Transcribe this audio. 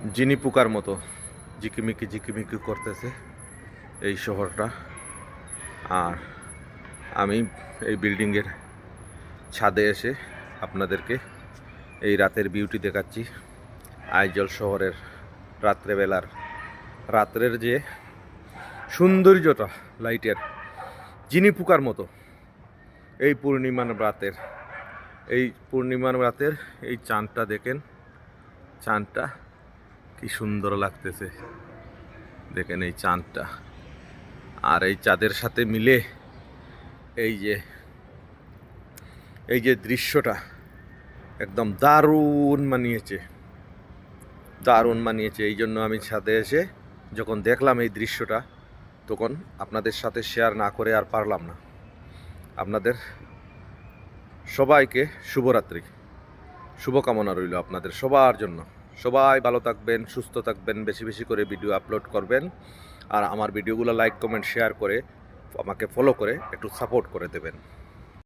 জিনি পোকার মতো ঝিকিমিকি ঝিকিমিকি করতেছে এই শহরটা। আর আমি এই বিল্ডিংয়ের ছাদে এসে আপনাদেরকে এই রাতের বিউটি দেখাচ্ছি। আইজল শহরের রাত্রেবেলার রাত্রের যে সৌন্দর্যটা, লাইটের, জিনি পোকার মতো এই পূর্ণিমার রাতের, এই পূর্ণিমার রাতের এই চাঁদটা দেখেন। চাঁদটা কি সুন্দর লাগতেছে। দেখেন এই চাঁদটা। আর এই চাঁদের সাথে মিলে এই যে এই যে দৃশ্যটা একদম দারুণ মানিয়েছে। দারুণ মানিয়েছে। এই জন্য আমি ছাদে এসে যখন দেখলাম এই দৃশ্যটা, তখন আপনাদের সাথে শেয়ার না করে আর পারলাম না। আপনাদের সবাইকে শুভরাত্রি। শুভকামনা রইল আপনাদের সবার জন্য। সবাই ভালো থাকবেন, সুস্থ থাকবেন, বেশি বেশি করে ভিডিও আপলোড করবেন। আর আমার ভিডিওগুলো লাইক কমেন্ট শেয়ার করে আমাকে ফলো করে একটু সাপোর্ট করে দেবেন।